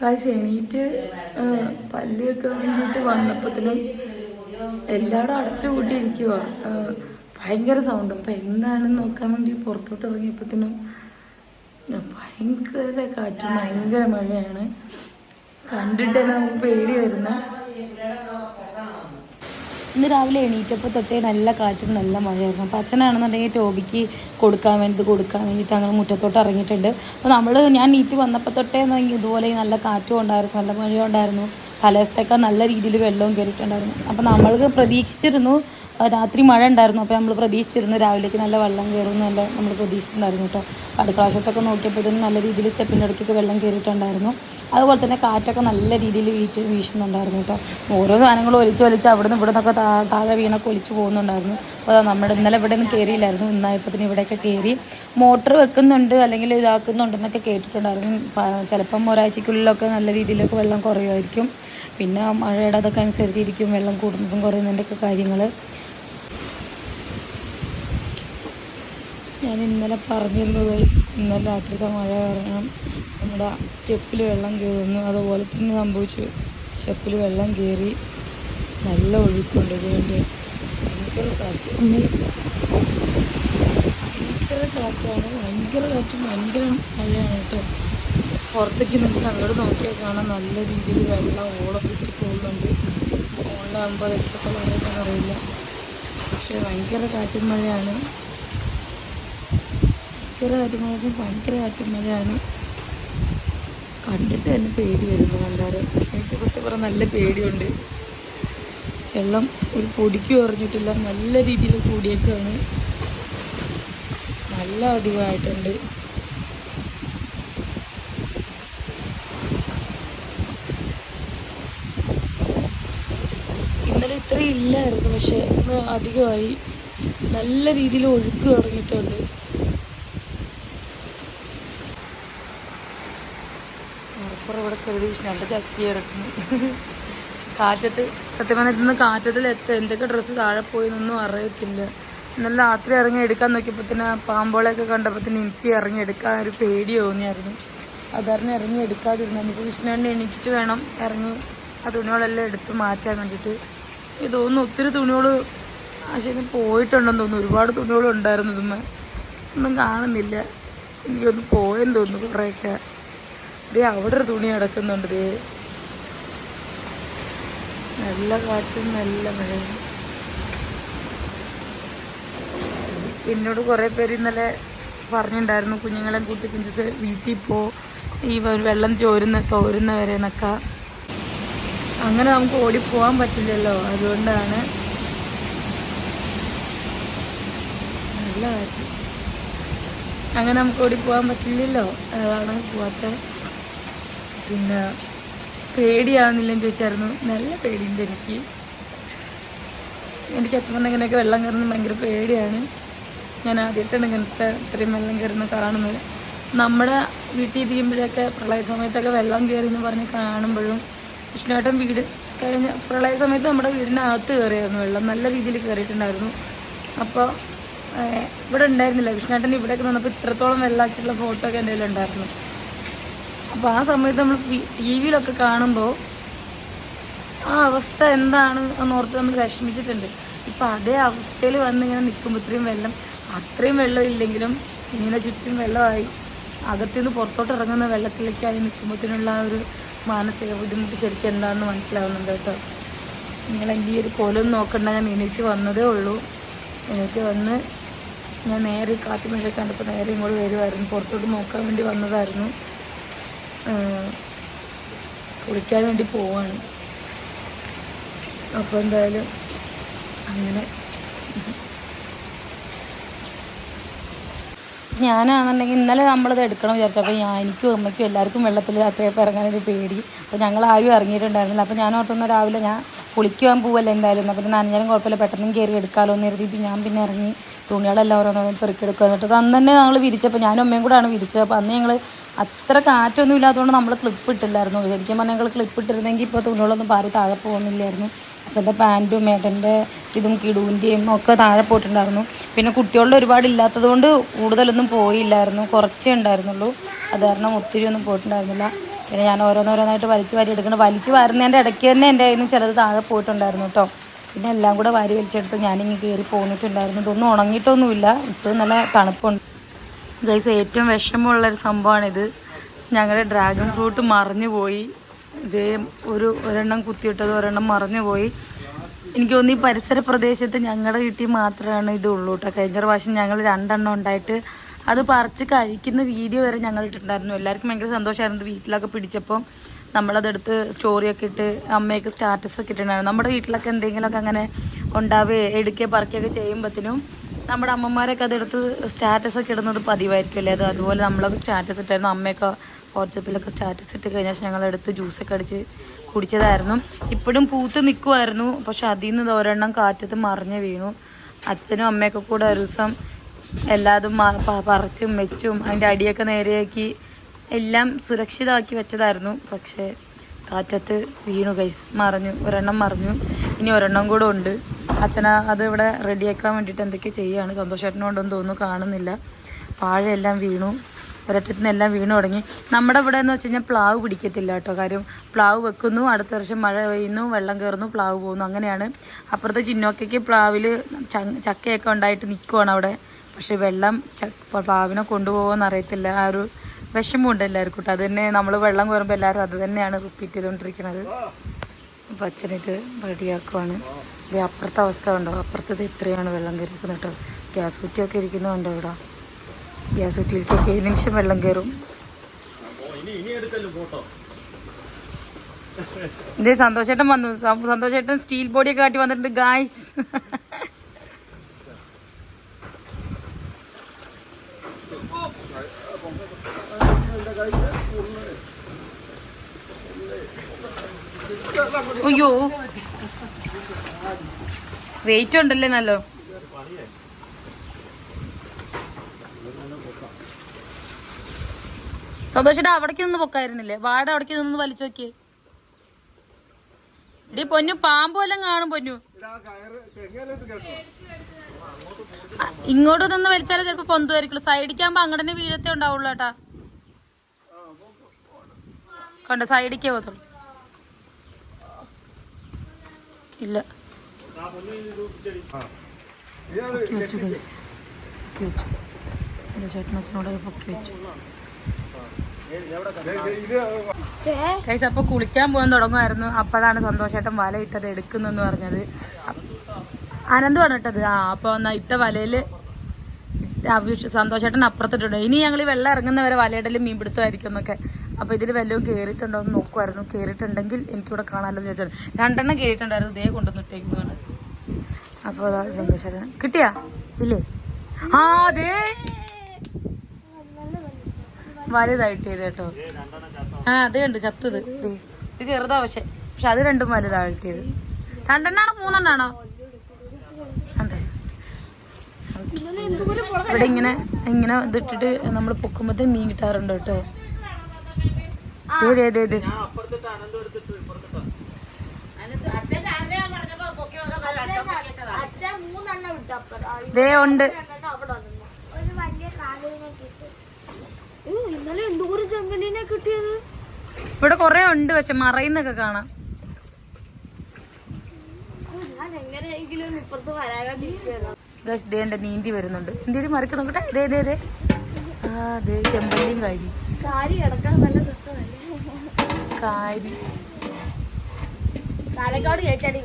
കാശ് എണീറ്റ് പല്ല് പല്ലിയൊക്കെ വേണ്ടിയിട്ട് വന്നപ്പോഴത്തേനും എല്ലായിടും അടച്ചു കൂട്ടിയിരിക്കുക ഭയങ്കര സൗണ്ട് അപ്പം എന്താണെന്ന് നോക്കാൻ വേണ്ടി പുറത്തോട്ട് ഇറങ്ങിയപ്പോഴത്തേനും ഭയങ്കര കാറ്റും ഭയങ്കര മഴയാണ്. കണ്ടിട്ട് നമുക്ക് പേടി വരുന്ന ഇന്ന് രാവിലെ എണീറ്റപ്പോൾ തൊട്ടേ നല്ല കാറ്റും നല്ല മഴയായിരുന്നു. അപ്പോൾ അച്ഛനാണെന്നുണ്ടെങ്കിൽ ടോബിക്ക് കൊടുക്കാൻ വേണ്ടി കൊടുക്കാൻ വേണ്ടിയിട്ട് അങ്ങനെ മുറ്റത്തോട്ട് ഇറങ്ങിയിട്ടുണ്ട്. അപ്പോൾ നമ്മൾ ഞാൻ നീറ്റ് വന്നപ്പോൾ തൊട്ടേ ഇതുപോലെ നല്ല കാറ്റും ഉണ്ടായിരുന്നു നല്ല മഴയും ഉണ്ടായിരുന്നു. തലേസത്തേക്കാൾ നല്ല രീതിയിൽ വെള്ളവും കയറിയിട്ടുണ്ടായിരുന്നു. അപ്പോൾ നമ്മൾക്ക് പ്രതീക്ഷിച്ചിരുന്നു രാത്രി മഴ ഉണ്ടായിരുന്നു. അപ്പോൾ നമ്മൾ പ്രതീക്ഷിച്ചിരുന്നു രാവിലേക്ക് നല്ല വെള്ളം കയറും നല്ല നമ്മൾ പ്രതീക്ഷിച്ചിട്ടുണ്ടായിരുന്നു കേട്ടോ. അടുക്കള വശത്തൊക്കെ നോക്കിയപ്പോഴത്തേനും നല്ല രീതിയിൽ സ്റ്റെപ്പിന്റെ ഇടയ്ക്കൊക്കെ വെള്ളം കയറിയിട്ടുണ്ടായിരുന്നു അതുപോലെ തന്നെ കാറ്റൊക്കെ നല്ല രീതിയിൽ വീട്ട് വീശുന്നുണ്ടായിരുന്നു കേട്ടോ. ഓരോ സാധനങ്ങളും ഒലിച്ച് വലിച്ച് അവിടെ നിന്ന് ഇവിടെ നിന്നൊക്കെ താഴെ വീണൊക്കെ ഒലിച്ച് പോകുന്നുണ്ടായിരുന്നു. അപ്പോൾ നമ്മുടെ ഇന്നലെ ഇവിടെ നിന്ന് കയറിയില്ലായിരുന്നു ഇന്നായപ്പോഴത്തേന് ഇവിടെയൊക്കെ കയറി മോട്ടർ വെക്കുന്നുണ്ട് അല്ലെങ്കിൽ ഇതാക്കുന്നുണ്ടെന്നൊക്കെ കേട്ടിട്ടുണ്ടായിരുന്നു. ചിലപ്പം ഒരാഴ്ചക്കുള്ളിലൊക്കെ നല്ല രീതിയിലൊക്കെ വെള്ളം കുറയുമായിരിക്കും. പിന്നെ മഴയുടെ അതൊക്കെ അനുസരിച്ചിരിക്കും. വെള്ളം കൂടുന്നതും കുറയുന്നതിന്റെയൊക്കെ കാര്യങ്ങൾ ഞാൻ ഇന്നലെ പറഞ്ഞിരുന്നു ഗൈസ് ഇന്നലെ രാത്രിത്തെ മഴ കാരണം നമ്മുടെ സ്റ്റെപ്പിൽ വെള്ളം കയറുന്നു. അതുപോലെ തന്നെ സംഭവിച്ചു. സ്റ്റെപ്പിൽ വെള്ളം കയറി നല്ല ഒഴുക്കുണ്ട് ഇതിന്റെ ഭയങ്കര കാറ്റ്. ഭയങ്കര കാറ്റാണ് ഭയങ്കര കാറ്റും ഭയങ്കര മഴയാണ് കേട്ടോ. പുറത്തേക്ക് നമുക്ക് അങ്ങോട്ട് നോക്കിയാൽ കാണാൻ നല്ല രീതിയിൽ വെള്ളം ഓളം കിട്ടി പോകുന്നുണ്ട്. ഓളാകുമ്പോൾ അത് എത്രത്തോളം അറിയില്ല. പക്ഷേ ഭയങ്കര കാറ്റും മഴയാണ്. ഭയങ്കര കാറ്റും മഴ വെച്ചാൽ ഭയങ്കര കാറ്റും മഴയാണ്. കണ്ടിട്ട് തന്നെ പേടി വരുന്നു കണ്ടാറ് എനിക്ക് സത്യം പറഞ്ഞാൽ നല്ല പേടിയുണ്ട്. വെള്ളം ഒരു പൊടിക്ക് കുറഞ്ഞിട്ടില്ല നല്ല രീതിയിൽ കൂടിയേക്കാണ്. നല്ല അധികമായിട്ടുണ്ട്. ഇന്നലെ ഇത്രയും ഇല്ലായിരുന്നു പക്ഷെ ഇന്ന് അധികമായി നല്ല രീതിയിൽ ഒഴുക്ക് തുടങ്ങിയിട്ടുണ്ട്. മലപ്പുറം ഇവിടെ കരുതി നല്ല ചക്കി ഇറക്കുന്നു കാറ്റത്ത് സത്യം പറഞ്ഞാൽ ഇന്ന് കാറ്റത്തിൽ എത്ത. എന്തൊക്കെ ഡ്രസ്സ് താഴെ പോയി എന്നൊന്നും അറിയത്തില്ല. ഇന്നലെ രാത്രി ഇറങ്ങി എടുക്കാൻ നോക്കിയപ്പോൾ തന്നെ പാമ്പോളെയൊക്കെ കണ്ടപ്പോൾ തന്നെ എനിക്ക് ഇറങ്ങി എടുക്കാൻ ഒരു പേടി തോന്നിയായിരുന്നു. അതാരണം ഇറങ്ങി എടുക്കാതിരുന്നു. എനിക്ക് വിഷ്ണുവിന്റെ എണീറ്റിട്ട് വേണം ഇറങ്ങി ആ തുണികളെല്ലാം എടുത്ത് മാറ്റാൻ വേണ്ടിയിട്ട്. ഇത് തോന്നുന്നു ഒത്തിരി തുണികൾ ആശയം പോയിട്ടുണ്ടെന്ന് തോന്നുന്നു. ഒരുപാട് തുണികളുണ്ടായിരുന്നു ഇതുമ്മ ഒന്നും കാണുന്നില്ല. എനിക്കൊന്ന് പോയെന്ന് തോന്നുന്നു കുറേയൊക്കെ. ദേ അവിടെ ഒരു തുണി കിടക്കുന്നുണ്ട് ദേ. നല്ല കാറ്റും നല്ല മഴയും. എന്നോട് കുറേ പേര് ഇന്നലെ പറഞ്ഞിട്ടുണ്ടായിരുന്നു കുഞ്ഞുങ്ങളെ കൂട്ടി കുഞ്ചുസ് വീട്ടിൽ പോ. ഈ വെള്ളം ചോരുന്ന തോരുന്നവരെ എന്നൊക്കെ. അങ്ങനെ നമുക്ക് ഓടിപ്പോവാൻ പറ്റില്ലല്ലോ അതുകൊണ്ടാണ്. നല്ല കാറ്റ്. അങ്ങനെ നമുക്ക് ഓടിപ്പോവാൻ പറ്റില്ലല്ലോ അതാണ് പോവാത്ത പിന്നെ പേടിയാവുന്നില്ലെന്ന് ചോദിച്ചായിരുന്നു. നല്ല പേടിയുണ്ട് എനിക്ക്. എനിക്ക് എത്ര ഇങ്ങനെയൊക്കെ വെള്ളം കയറുന്നത് ഭയങ്കര പേടിയാണ്. ഞാൻ ആദ്യമായിട്ടാണ് ഇങ്ങനത്തെ ഇത്രയും വെള്ളം കയറുന്ന കാണുന്നത്. നമ്മുടെ വീട്ടിൽ ഇരിക്കുമ്പോഴൊക്കെ പ്രളയ സമയത്തൊക്കെ വെള്ളം കയറി എന്ന് പറഞ്ഞ് കാണുമ്പോഴും വിഷ്ണുവേട്ടൻ വീട് കഴിഞ്ഞ പ്രളയ സമയത്ത് നമ്മുടെ വീടിനകത്ത് കയറിയായിരുന്നു വെള്ളം. നല്ല രീതിയിൽ കയറിയിട്ടുണ്ടായിരുന്നു. അപ്പോൾ ഇവിടെ ഉണ്ടായിരുന്നില്ല. വിഷ്ണുവേട്ടൻ ഇവിടെയൊക്കെ നിന്നപ്പോൾ ഇത്രത്തോളം വെള്ളമാക്കിയിട്ടുള്ള ഫോട്ടോ ഒക്കെ എന്റെ ഉണ്ടായിരുന്നു അപ്പോൾ ആ സമയത്ത് നമ്മൾ ടി വിയിലൊക്കെ കാണുമ്പോൾ ആ അവസ്ഥ എന്താണ് എന്നോർത്ത് നമ്മൾ വിഷമിച്ചിട്ടുണ്ട്. ഇപ്പം അതേ അവസ്ഥയിൽ വന്ന് ഇങ്ങനെ നിൽക്കുമ്പോൾ ഇത്രയും വെള്ളം അത്രയും വെള്ളം ഇല്ലെങ്കിലും ഇങ്ങനെ ചുറ്റും വെള്ളമായി അകത്തുനിന്ന് പുറത്തോട്ട് ഇറങ്ങുന്ന വെള്ളത്തിലേക്കായി നിൽക്കുമ്പോഴത്തേനുള്ള ആ ഒരു മാനസിക ബുദ്ധിമുട്ട് ശരിക്കും എന്താണെന്ന് മനസ്സിലാവുന്നുണ്ട് കേട്ടോ. നിങ്ങൾ എന്റെ ഈ ഒരു കോലം നോക്കണ്ട ഞാൻ എണീറ്റ് വന്നതേ ഉള്ളൂ. എണീറ്റ് വന്ന് ഞാൻ നേരെ കാറ്റുമഴയൊക്കെ കാറ്റുമഴ കണ്ടപ്പോൾ നേരെ ഇങ്ങോട്ട് വരുമായിരുന്നു പുറത്തോട്ട് നോക്കാൻ വേണ്ടി വന്നതായിരുന്നു. കുളിക്കാൻ വേണ്ടി പോവാണ്. അപ്പോൾ എന്തായാലും അങ്ങനെ. ഞാനാണെന്നുണ്ടെങ്കിൽ ഇന്നലെ നമ്മളിത് എടുക്കണം വിചാരിച്ചപ്പോൾ ഞാൻ എനിക്കും അമ്മയ്ക്കും എല്ലാവർക്കും വെള്ളത്തിൽ രാത്രിയപ്പോൾ ഇറങ്ങാനൊരു പേടി. അപ്പോൾ ഞങ്ങൾ ആരും ഇറങ്ങിയിട്ടുണ്ടായിരുന്നില്ല. അപ്പോൾ ഞാൻ ഓർത്തുന്ന രാവിലെ ഞാൻ കുളിക്കുവാൻ പോവല്ലേ എന്തായാലും. അപ്പോൾ നനഞ്ഞാലും കുഴപ്പമില്ല. പെട്ടെന്ന് കയറി എടുക്കാമല്ലോ എന്ന് കരുതിയിട്ട് ഞാൻ പിന്നെ ഇറങ്ങി. തുണികളെല്ലാം ഓരോന്നും പെറുക്കിയെടുക്കുക എന്നിട്ട്. അന്ന് തന്നെ ഞങ്ങൾ വിരിച്ചപ്പോൾ ഞാനും അമ്മയും കൂടെയാണ് വിരിച്ചത്. അപ്പോൾ അന്ന് ഞങ്ങൾ അത്ര കാറ്റൊന്നും ഇല്ലാത്തതുകൊണ്ട് നമ്മൾ ക്ലിപ്പ് ഇട്ടില്ലായിരുന്നു. ശരിക്കും പറഞ്ഞാൽ ഞങ്ങൾ ക്ലിപ്പ് ഇട്ടിരുന്നെങ്കിൽ ഇപ്പോൾ തുണികളൊന്നും പാറി താഴെ പോകുന്നില്ലായിരുന്നു. അച്ഛന്റെ പാന്റും ഏട്ടന്റെ ഇതും കിടുവിന്റെയും ഒക്കെ താഴെ പോയിട്ടുണ്ടായിരുന്നു. പിന്നെ കുട്ടികളുടെ ഒരുപാട് ഇല്ലാത്തതുകൊണ്ട് കൂടുതലൊന്നും പോയില്ലായിരുന്നു. കുറച്ചേ ഉണ്ടായിരുന്നുള്ളൂ. അത് കാരണം ഒത്തിരി ഒന്നും പോയിട്ടുണ്ടായിരുന്നില്ല. പിന്നെ ഞാൻ ഓരോന്നോരോന്നായിട്ട് വലിച്ച് വാരി എടുക്കണം വലിച്ച് വാരുന്നതിന്റെ ഇടയ്ക്ക് തന്നെ എന്റെ കയ്യിൽ നിന്ന് ചിലത് താഴെ പോയിട്ടുണ്ടായിരുന്നു കേട്ടോ. പിന്നെ എല്ലാം കൂടെ വാരി വലിച്ചെടുത്ത് ഞാനിങ്ങനെ കയറി പോന്നിട്ടുണ്ടായിരുന്നു. ഇതൊന്നും ഉണങ്ങിയിട്ടൊന്നുമില്ല. ഇപ്പോഴും നല്ല തണുപ്പുണ്ട്. ഗൈസ് ഏറ്റവും വിഷമമുള്ളൊരു സംഭവമാണിത്. ഞങ്ങളുടെ ഡ്രാഗൺ ഫ്രൂട്ട് മറിഞ്ഞു പോയി ഇതേ ഒരു ഒരെണ്ണം കുത്തിയിട്ടത് ഒരെണ്ണം മറിഞ്ഞു പോയി എനിക്ക് തോന്നുന്നു ഈ പരിസര പ്രദേശത്ത് ഞങ്ങളുടെ വീട്ടിൽ മാത്രമാണ് ഇത് ഉള്ളൂ കേട്ടോ കഴിഞ്ഞ പ്രാവശ്യം ഞങ്ങൾ രണ്ടെണ്ണം ഉണ്ടായിട്ട് അത് പറിച്ച് കഴിക്കുന്ന വീഡിയോ വരെ ഞങ്ങൾ ഇട്ടിട്ടുണ്ടായിരുന്നു. എല്ലാവർക്കും ഭയങ്കര സന്തോഷമായിരുന്നു വീട്ടിലൊക്കെ പിടിച്ചപ്പം. നമ്മളതെടുത്ത് സ്റ്റോറിയൊക്കെ ഇട്ട് അമ്മയൊക്കെ സ്റ്റാറ്റസൊക്കെ ഇട്ടിട്ടുണ്ടായിരുന്നു. നമ്മുടെ വീട്ടിലൊക്കെ എന്തെങ്കിലുമൊക്കെ അങ്ങനെ ഉണ്ടാവുകയോ എടുക്കുകയോ പറിക്കുകയൊക്കെ ചെയ്യുമ്പോഴത്തേനും നമ്മുടെ അമ്മമാരൊക്കെ അതെടുത്ത് സ്റ്റാറ്റസ് ഒക്കെ ഇടുന്നത് പതിവായിരിക്കുമല്ലേ? അത് അതുപോലെ നമ്മളൊക്കെ സ്റ്റാറ്റസ് ഇട്ടായിരുന്നു. അമ്മയൊക്കെ വാട്സപ്പിലൊക്കെ സ്റ്റാറ്റസ് ഇട്ട് കഴിഞ്ഞാൽ ഞങ്ങൾ ഞങ്ങളെടുത്ത് ജ്യൂസൊക്കെ അടിച്ച് കുടിച്ചതായിരുന്നു. ഇപ്പോഴും പൂത്ത് നിൽക്കുമായിരുന്നു പക്ഷെ അതിൽ നിന്ന് ഒരെണ്ണം കാറ്റത്ത് മറിഞ്ഞ് വീണു. അച്ഛനും അമ്മയൊക്കെ കൂടെ ഒരു ദിവസം എല്ലാതും പറിച്ചും വെച്ചും അതിന്റെ അടിയൊക്കെ നേരെയാക്കി എല്ലാം സുരക്ഷിതമാക്കി വെച്ചതായിരുന്നു. പക്ഷേ കാറ്റത്ത് വീണു ഗൈസ് മറിഞ്ഞു. ഒരെണ്ണം മറിഞ്ഞു. ഇനി ഒരെണ്ണം കൂടെ ഉണ്ട്. അച്ഛന അത് ഇവിടെ റെഡിയാക്കാൻ വേണ്ടിയിട്ട് എന്തൊക്കെ ചെയ്യുകയാണ്? സന്തോഷേട്ടനോണ്ടൊന്നും തോന്നുന്നു കാണുന്നില്ല. വാഴയെല്ലാം വീണു. ഒരറ്റത്ത് നിന്നെല്ലാം വീണു തുടങ്ങി. നമ്മുടെ ഇവിടെ എന്ന് വെച്ച് കഴിഞ്ഞാൽ പ്ലാവ് പിടിക്കത്തില്ല കേട്ടോ. കാര്യം പ്ലാവ് വെക്കുന്നു അടുത്ത വർഷം മഴ പെയ്യുന്നു വെള്ളം കയറുന്നു പ്ലാവ് പോകുന്നു. അങ്ങനെയാണ്. അപ്പുറത്തെ ചിന്നോക്കയ്ക്ക് പ്ലാവിൽ ചക്കയൊക്കെ ഉണ്ടായിട്ട് നിൽക്കുവാണ് അവിടെ. പക്ഷെ വെള്ളം പ്ലാവിനെ കൊണ്ടുപോകുമെന്ന് അറിയത്തില്ല. ആ ഒരു വിഷമമുണ്ട് എല്ലാവർക്കും കേട്ടോ. അത് തന്നെ നമ്മൾ വെള്ളം കയറുമ്പോൾ എല്ലാവരും അത് തന്നെയാണ് റിപ്പീറ്റ് ചെയ്തുകൊണ്ടിരിക്കുന്നത്. അപ്പം അച്ഛനിത് റെഡിയാക്കുവാണ്. ഇത് അപ്പുറത്തെ അവസ്ഥ ഉണ്ടോ അപ്പുറത്തത് ഇത്രയാണ് വെള്ളം കയറിയിരിക്കുന്നത് കേട്ടോ. ഗ്യാസ് കുറ്റിയൊക്കെ ഇരിക്കുന്നുണ്ടോ ഇവിടെ? ഗ്യാസ് കുറ്റിയിലേക്കൊക്കെ ഈ നിമിഷം വെള്ളം കയറും. ഇതേ സന്തോഷേട്ടൻ വന്നു. സന്തോഷേട്ടൻ സ്റ്റീൽ ബോഡിയൊക്കെ കാട്ടി വന്നിട്ടുണ്ട് ഗായ്സ് അയ്യോ. വെയിറ്റ് ഉണ്ടല്ലേ നല്ലോ. സന്തോഷേട്ടാ അവിടേക്ക് നിന്ന് പൊക്കായിരുന്നില്ലേ? വാട അവിടേക്ക് നിന്ന് വലിച്ചു നോക്കിയേ. ഇടി പൊന്നു പാമ്പ് കാണും പൊന്നു. ഇങ്ങോട്ട് നിന്ന് വലിച്ചാലേ ചിലപ്പോ പൊന്തുമായിരിക്കുള്ളൂ സൈഡിക്കാകുമ്പോ അങ്ങനെ വീഴത്തേ ഉണ്ടാവുള്ളൂ കേട്ടാ. കണ്ട സൈഡിക്കേ പോകത്തുള്ളൂ. ഇല്ല. പൊക്കി വെച്ചു ഗൈസ് പൊക്കി വെച്ചു. എന്റെ ചേട്ടനച്ഛനോട് അത് പൊക്കി വെച്ചു. ഗൈസ് അപ്പൊ കുളിക്കാൻ പോകാൻ തുടങ്ങുമായിരുന്നു. അപ്പോഴാണ് സന്തോഷേട്ടൻ വല ഇട്ടത് എടുക്കുന്നെന്ന് പറഞ്ഞത്. ആനന്ദമാണ് ഇട്ടത്. ആ അപ്പൊ എന്നാ ഇട്ട വലയിൽ സന്തോഷേട്ടൻ അപ്പുറത്തിട്ടുണ്ട്. ഇനി ഞങ്ങൾ ഈ വെള്ളം ഇറങ്ങുന്നവരെ വലയിടലും മീൻപിടുത്തമായിരിക്കും എന്നൊക്കെ. അപ്പൊ ഇതിൽ വല്ലതും കയറിയിട്ടുണ്ടോ എന്ന് നോക്കുമായിരുന്നു കയറിയിട്ടുണ്ടെങ്കിൽ എനിക്കിവിടെ കാണാമല്ലോ എന്ന് വെച്ചാൽ രണ്ടെണ്ണം ദേ കൊണ്ടുവന്നിട്ടേക്കുന്നതാണ് അപ്പോൾ അതാ സന്തോഷം കിട്ടിയാ? ഇല്ലേ? ആ അതേ വലുതായിട്ട് ചെയ്ത് കേട്ടോ. ആ അത് ഉണ്ട് ചത്തത്. ഇത് ചെറുതാ പക്ഷെ. പക്ഷെ അത് രണ്ടും വലുതായിട്ട് ചെയ്ത് രണ്ടെണ്ണാണോ മൂന്നെണ്ണാണോ. ഇവിടെ ഇങ്ങനെ ഇങ്ങനെ ഇതിട്ടിട്ട് നമ്മൾ പൊക്കുമ്പോഴത്തേ മീൻ കിട്ടാറുണ്ട് കേട്ടോ ദേ, ദേ, ദേ, ദേ. അച്ഛൻ മൂന്നെണ്ണം വിട്ടു അപ്പുറം ദേ ഉണ്ട്. ഇന്നലെ എന്തോരം ചെമ്പലിനെ കിട്ടിയത്? ഇവിടെ കൊറേ ഉണ്ട് പക്ഷെ മറയുന്നൊക്കെ കാണാം. നീന്തി വരുന്നുണ്ട്. നീന്തി മറിക്ക് നോക്കട്ടെ ദേ ദേ ദേ. ആ ദേ ചെമ്പല്ലിയും കാരി കാരി കിടക്കാൻ നല്ല രസമല്ലേ? കാരി. പാലക്കാട് കേട്ടാടി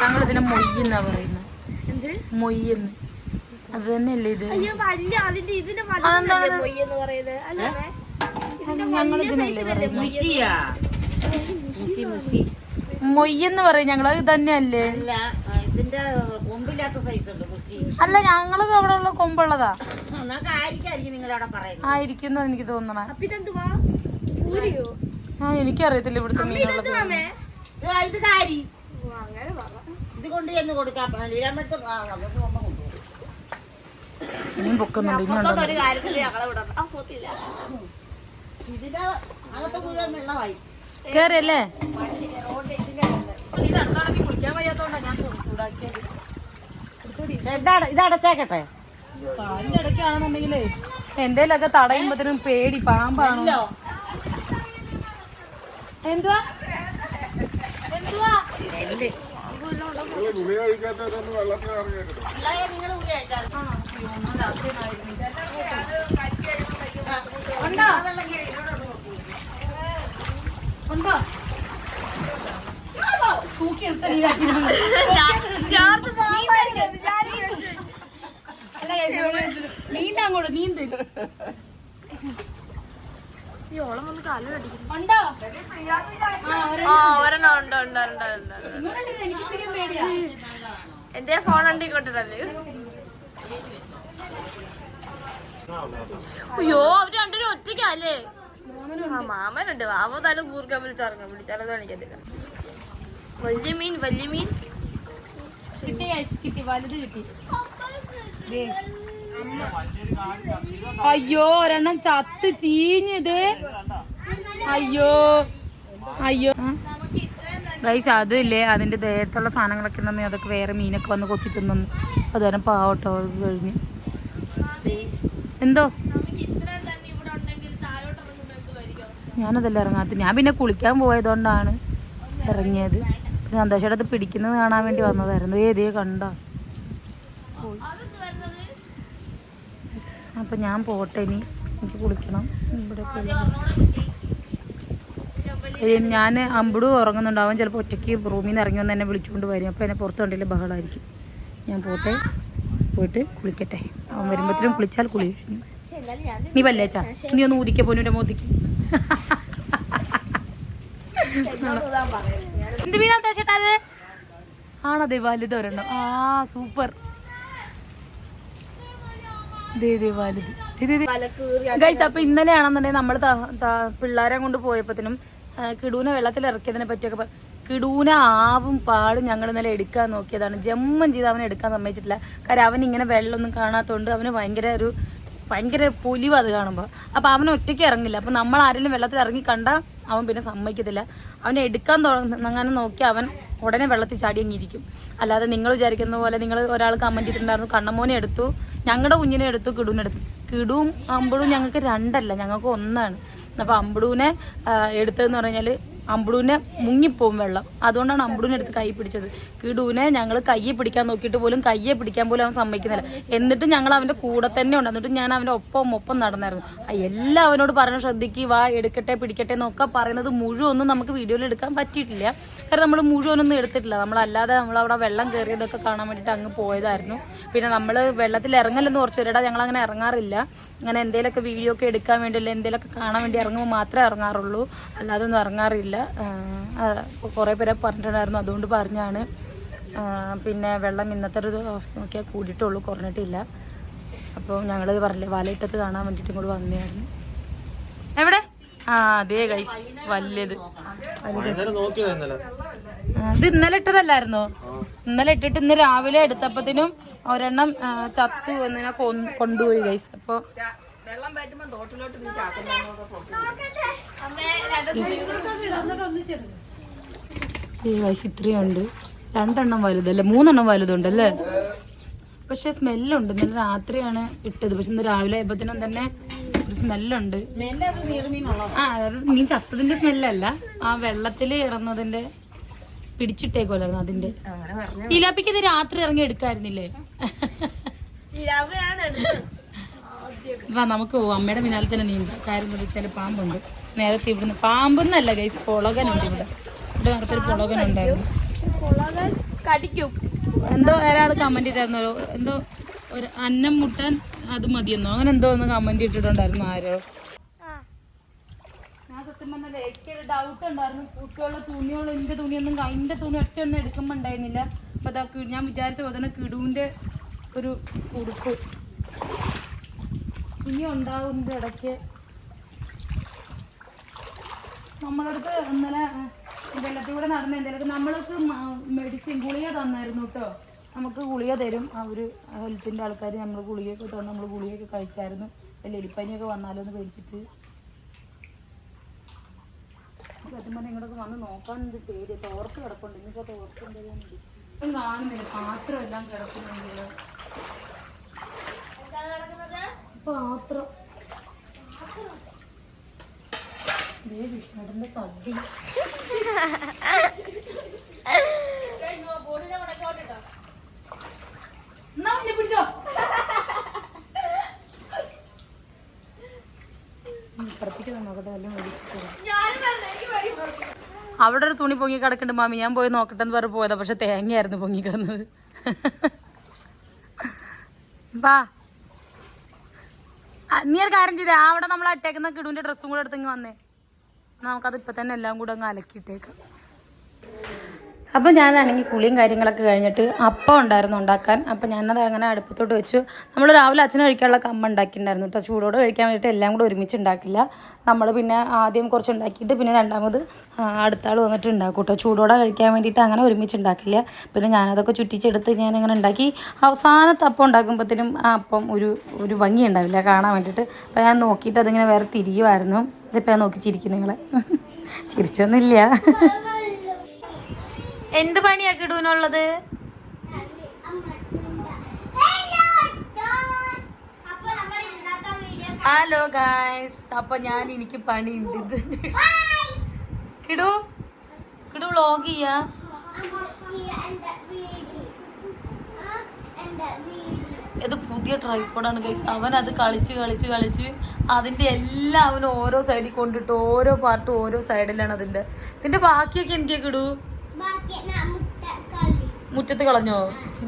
ഞങ്ങൾ ഇതിനെ മൊയ്യെന്നാ പറയുന്നത് എന്ത്? മൊയ്യെന്ന്. അത് തന്നെയല്ലേ ഇത്? അയ്യോ വലിയ അതിന്റെ ഇതിന്റെ പറയുന്നത് അല്ലേ മൊയ്യെന്ന്? പറയും ഞങ്ങൾ തന്നെയല്ലേ? അല്ല ഇതിന്റെ കൊമ്പില്ലാത്ത സൈസ് ഉണ്ട് മുസി അല്ല ഞങ്ങൾക്ക് അവിടെ ഉള്ള കൊമ്പുള്ളതാ. ആയിരിക്കും എനിക്ക് തോന്നണ. ആ എനിക്കറിയത്തില്ല ഇവിടുത്തെ ഇതടച്ചേക്കട്ടെ ഇത് കാരി. ഇത് കൊണ്ട് ചെന്ന് കൊടുക്കാം. ഇനിയും പൊക്കുന്നുണ്ട് കേറിയല്ലേ? ഇതാണ് കാലിന്റെ ഇടയ്ക്കാണെന്നുണ്ടെങ്കിലേ എന്തേലൊക്കെ തടയുമ്പത്തിനും പേടി പാമ്പാണോ എന്തുവാ എന്തുവാ വെള്ളത്തിൽ നീന്താ അങ്ങോട്ട് എന്റെ ഫോൺ ഉണ്ട് അയ്യോ അവർ രണ്ടുപേരും ഒറ്റയ്ക്കല്ലേ? ആ മാമനുണ്ട്. മാമ തല കൂർക്കാൻ വിളിച്ചിറങ്ങാം വിളിച്ചാലൊന്നും കാണിക്കത്തില്ല വലിയ മീൻ വലിയ മീൻ. കിട്ടി കിട്ടി. വലുത് കിട്ടി. അയ്യോ ഒരെണ്ണം ചത്ത് ചീഞ്ഞത്. അയ്യോ അയ്യോ. ഗൈസ് അതില്ലേ അതിന്റെ ദേഹത്തുള്ള സാധനങ്ങളൊക്കെ ഉണ്ടെന്ന് അതൊക്കെ വേറെ മീനൊക്കെ വന്ന് കൊത്തി തിന്നു അതുവരെ പാവട്ടോ അത് കഴിഞ്ഞ്. എന്തോ? ഞാനതല്ല ഇറങ്ങാത്ത ഞാൻ പിന്നെ കുളിക്കാൻ പോയതുകൊണ്ടാണ് ഇറങ്ങിയത്. സന്തോഷയുടെ അത് പിടിക്കുന്നത് കാണാൻ വേണ്ടി വന്നതായിരുന്നു. ഏതേ കണ്ട? അപ്പൊ ഞാൻ പോട്ടെ ഇനി. എനിക്ക് കുളിക്കണം. ഇവിടെ ഞാൻ അമ്പിടും ഉറങ്ങുന്നുണ്ടാവും. ചിലപ്പോൾ ഒറ്റയ്ക്ക് റൂമിൽ നിന്ന് ഇറങ്ങി വന്ന് എന്നെ വിളിച്ചുകൊണ്ട് വരും. അപ്പോൾ എന്നെ പുറത്ത് കണ്ടില്ല? ബഹളമായിരിക്കും ഞാൻ പോട്ടെ. പോയിട്ട് കുളിക്കട്ടെ. അവൻ വരുമ്പോഴത്തേനും കുളിച്ചാൽ കുളി. നീ നീ ചാ നീ ഒന്ന് ഊതിക്ക പോനുന്റെ മോദിക്ക് എന്ത് മീനാ ചേട്ടാ അത്? ആണതെ വലുത് ഒരെണ്ണം ആ സൂപ്പർ. ഗൈസ് അപ്പൊ ഇന്നലെയാണെന്നുണ്ടെങ്കിൽ നമ്മൾ നമ്മൾ പിള്ളേരെ കൊണ്ട് പോയപ്പോഴത്തേനും ആ, കിടൂനെ വെള്ളത്തിൽ ഇറക്കിയതിനെ പറ്റിയൊക്കെ കിടൂന ആവും പാടും ഞങ്ങൾ ഇന്നലെ എടുക്കാൻ നോക്കിയതാണ്. ജമ്മം ചെയ്ത് അവനെ എടുക്കാൻ സമ്മതിച്ചിട്ടില്ല. കാര്യം അവൻ ഇങ്ങനെ വെള്ളമൊന്നും കാണാത്തോണ്ട് അവന് ഭയങ്കര ഒരു ഭയങ്കര പൊലിവ് അത് കാണുമ്പോൾ അപ്പൊ അവൻ ഒറ്റയ്ക്ക് ഇറങ്ങില്ല. അപ്പൊ നമ്മൾ ആരെങ്കിലും വെള്ളത്തിൽ ഇറങ്ങി കണ്ട അവൻ പിന്നെ സമ്മതിക്കത്തില്ല. അവനെ എടുക്കാൻ തുടങ്ങാനും നോക്കി അവൻ ഉടനെ വെള്ളത്തിൽ ചാടി അങ്ങിയിരിക്കും അല്ലാതെ നിങ്ങൾ വിചാരിക്കുന്ന പോലെ നിങ്ങൾ ഒരാൾ കമന്റ് ചെയ്തിട്ടുണ്ടായിരുന്നു കണ്ണമോനെ എടുത്തു ഞങ്ങളുടെ കുഞ്ഞിനെ എടുത്തു കിടൂനെ എടുത്തു. കിടുവും അമ്പടും ഞങ്ങൾക്ക് രണ്ടല്ല ഞങ്ങൾക്ക് ഒന്നാണ്. അപ്പൊ അമ്പടൂനെ ആ, എടുത്തതെന്ന് പറഞ്ഞാൽ അമ്പടൂനെ മുങ്ങിപ്പോവും വെള്ളം. അതുകൊണ്ടാണ് അമ്പുടൂനെ എടുത്ത് കൈ പിടിച്ചത്. കിടൂനെ ഞങ്ങൾ കയ്യെ പിടിക്കാൻ നോക്കിയിട്ട് പോലും കയ്യെ പിടിക്കാൻ പോലും അവൻ സമ്മതിക്കുന്നില്ല. എന്നിട്ട് ഞങ്ങൾ അവന്റെ കൂടെ തന്നെ ഉണ്ട്. എന്നിട്ട് ഞാൻ അവന്റെ ഒപ്പം ഒപ്പം നടന്നായിരുന്നു. എല്ലാം അവനോട് പറഞ്ഞു ശ്രദ്ധിക്കുക വാ എടുക്കട്ടെ പിടിക്കട്ടെ എന്നൊക്കെ പറയുന്നത് മുഴുവൊന്നും നമുക്ക് വീഡിയോയിൽ എടുക്കാൻ പറ്റിയിട്ടില്ല. കാരണം നമ്മൾ മുഴുവനൊന്നും എടുത്തിട്ടില്ല. നമ്മളല്ലാതെ നമ്മൾ അവിടെ വെള്ളം കയറിയതൊക്കെ കാണാൻ വേണ്ടിയിട്ട് അങ്ങ് പോയതായിരുന്നു. പിന്നെ നമ്മൾ വെള്ളത്തിൽ ഇറങ്ങലെന്ന് കുറച്ച് പേരുടെ ഞങ്ങൾ അങ്ങനെ ഇറങ്ങാറില്ല. അങ്ങനെ എന്തെങ്കിലുമൊക്കെ വീഡിയോ ഒക്കെ എടുക്കാൻ വേണ്ടിയില്ല എന്തെങ്കിലുമൊക്കെ കാണാൻ വേണ്ടി ഇറങ്ങുമ്പോൾ മാത്രമേ ഇറങ്ങാറുള്ളൂ. അല്ലാതെ ഒന്നും ഇറങ്ങാറില്ല. കുറേ പേരെ പറഞ്ഞിട്ടുണ്ടായിരുന്നു. അതുകൊണ്ട് പറഞ്ഞാണ്. പിന്നെ വെള്ളം ഇന്നത്തെ ഒരു അവസ്ഥ നോക്കിയാൽ കൂടിയിട്ടുള്ളൂ കുറഞ്ഞിട്ടില്ല. അപ്പോൾ ഞങ്ങൾ പറഞ്ഞില്ലേ വലയിട്ടത്ത് കാണാൻ വേണ്ടിയിട്ട് ഇങ്ങോട്ട് വന്നതായിരുന്നു. എവിടെ? ആ അതേ ഗൈസ് വല്യത് ഇത് ഇന്നലെ ഇട്ടതല്ലായിരുന്നോ? ഇന്നലെ ഇട്ടിട്ട് ഇന്ന് രാവിലെ എടുത്തപ്പത്തിനും ഒരെണ്ണം ചത്തു എന്നിനെ കൊണ്ടുപോയി ഗൈസ് അപ്പൊ വെള്ളം പറ്റുമ്പോ തോട്ടിലോട്ട് ഈ ഗൈസ് ഇത്രയും ഉണ്ട് രണ്ടെണ്ണം വലുതല്ലേ? മൂന്നെണ്ണം വലുതുണ്ടല്ലേ? പക്ഷെ സ്മെല്ലുണ്ട്. ഇന്നലെ രാത്രിയാണ് ഇട്ടത്. പക്ഷെ ഇന്ന് രാവിലെ ആയപ്പോഴത്തേനും തന്നെ ഒരു സ്മെല്ലുണ്ട്. ആ അതായത് മീൻ ചത്തതിന്റെ സ്മെല്ലല്ല. ആ വെള്ളത്തിൽ ഇറന്നതിന്റെ പിടിച്ചിട്ടേക്കുമല്ലായിരുന്നു അതിന്റെ. ഇലാപ്പിക്ക് ഇത് രാത്രി ഇറങ്ങി എടുക്കായിരുന്നില്ലേ? നമുക്ക് പോവാം. അമ്മയുടെ പിന്നാലെ തന്നെ നീന്താം. കാര്യം ചില പാമ്പുണ്ട്. നേരത്തെ ഇവിടുന്ന്. പാമ്പെന്നല്ല ഗൈസ് പൊളകനുണ്ട് ഇവിടെ. ഇവിടെ നേരത്തെ പൊളകനുണ്ടായിരുന്നു. കൊളകൾ കടിക്കും. എന്തോ ഒരാൾ കമന്റ് ചെയ്തായിരുന്നല്ലോ എന്തോ ഒരു അന്നം മുട്ടാൻ അത് മതിയെന്നോ? അങ്ങനെ എന്തോ ഒന്ന് കമന്റ് ഇട്ടിട്ടുണ്ടായിരുന്നു ആരോ. ഞാൻ സത്യം പറഞ്ഞാൽ എനിക്കൊരു ഡൗട്ട് ഉണ്ടായിരുന്നു. കുട്ടികളുടെ തുണിയോളം എന്റെ തുണിയൊന്നും അതിന്റെ തുണി ഒറ്റ ഒന്നും എടുക്കുമ്പോ ഉണ്ടായിരുന്നില്ല. അപ്പൊ അതാ ഞാൻ വിചാരിച്ച പോലെ തന്നെ കിടുവിന്റെ ഒരു ഉടുപ്പ്. തുണി ഉണ്ടാവുന്നത് ഇടയ്ക്ക്. നമ്മളടുത്ത് ഇന്നലെ വെള്ളത്തിൽ കൂടെ നടന്ന എന്തെങ്കിലും നമ്മൾക്ക് മെഡിസിൻ ഗുളിക തന്നായിരുന്നു കേട്ടോ നമുക്ക് ഗുളിക തരും. അവർ ഹെൽത്തിന്റെ ആൾക്കാർ നമ്മൾ ഗുളികയൊക്കെ തന്നു നമ്മൾ ഗുളികയൊക്കെ കഴിച്ചായിരുന്നു. വല്ല എലിപ്പനിയൊക്കെ വന്നാലോ എന്ന് പേടിച്ചിട്ട്. സത്യം നിങ്ങളൊക്കെ വന്ന് നോക്കാൻ എന്ത് പേര് തോർത്ത് കിടപ്പുണ്ട്. ഇനിയിപ്പോൾ തോർത്ത് എന്തെങ്കിലും കാണുന്നില്ല. പാത്രം എല്ലാം കിടക്കുന്നുണ്ട് പാത്രം ദേ അവിടെ ഒരു തുണി പൊങ്ങി കിടക്കുന്നുണ്ട് മാമി. ഞാൻ പോയി നോക്കട്ടെ എന്ന് പറഞ്ഞ് പോയതാ പക്ഷെ തേങ്ങയായിരുന്നു പൊങ്ങി കിടന്നത്. നീ ഒരു കാര്യം ചെയ്തേ. അവിടെ നമ്മൾ അട്ടേക്കുന്ന കിടുവിന്റെ ഡ്രസ്സും കൂടെ എടുത്തെങ്കിൽ വന്നേ. നമുക്കത് ഇപ്പം തന്നെ എല്ലാം കൂടെ അങ്ങ് അലക്കിയിട്ടേക്കാം. അപ്പോൾ ഞാനാണെങ്കിൽ കുളിയും കാര്യങ്ങളൊക്കെ കഴിഞ്ഞിട്ട് അപ്പം ഉണ്ടായിരുന്നു ഉണ്ടാക്കാൻ. അപ്പം ഞാനത് അങ്ങനെ അടുപ്പത്തോട്ട് വെച്ചു. നമ്മൾ രാവിലെ അച്ഛന് കഴിക്കാനുള്ള കമ്മ ഉണ്ടാക്കിയിട്ടുണ്ടായിരുന്നു കേട്ടോ. ചൂടോടെ കഴിക്കാൻ വേണ്ടിയിട്ട് എല്ലാം കൂടെ ഒരുമിച്ച് ഉണ്ടാക്കില്ല. നമ്മൾ പിന്നെ ആദ്യം കുറച്ച് ഉണ്ടാക്കിയിട്ട് പിന്നെ രണ്ടാമത് അടുത്താൾ വന്നിട്ട് ഉണ്ടാക്കും കേട്ടോ. ചൂടോടെ കഴിക്കാൻ വേണ്ടിയിട്ട് അങ്ങനെ ഒരുമിച്ച് ഉണ്ടാക്കില്ല. പിന്നെ ഞാനതൊക്കെ ചുറ്റിച്ചെടുത്ത് ഞാനിങ്ങനെ ഉണ്ടാക്കി. അവസാനത്തെ അപ്പം ഉണ്ടാക്കുമ്പോഴത്തേനും ആ അപ്പം ഒരു ഒരു ഭംഗി ഉണ്ടാവില്ല കാണാൻ വേണ്ടിയിട്ട്. അപ്പോൾ ഞാൻ നോക്കിയിട്ട് അതിങ്ങനെ വേറെ തിരിയുമായിരുന്നു ഇതിപ്പോൾ ഞാൻ നോക്കി ചിരിക്കും നിങ്ങളെ. ചിരിച്ചൊന്നുമില്ല. എന്ത് പണിയാ കിടൂനുള്ളത് ഹലോ ഗായ്സ് അപ്പൊ ഞാൻ എനിക്ക് പണിയുണ്ട് ഇത്. കിടു. കിടു വ്ളോഗ് ചെയ്യാ. ഇത് പുതിയ ട്രൈപ്പോഡാണ് ഗൈസ് അവൻ അത് കളിച്ച് കളിച്ച് കളിച്ച് അതിന്റെ എല്ലാം അവൻ ഓരോ സൈഡിൽ കൊണ്ടിട്ട് ഓരോ പാർട്ടും ഓരോ സൈഡിലാണ് അതിന്റെ ഇതിന്റെ ബാക്കിയൊക്കെ എനിക്ക് ഇടൂ? മുറ്റത്ത് കളഞ്ഞോ?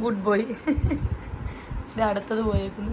ഗുഡ് ബോയ് ഇത് അടുത്തത് പോയേക്കുന്നു.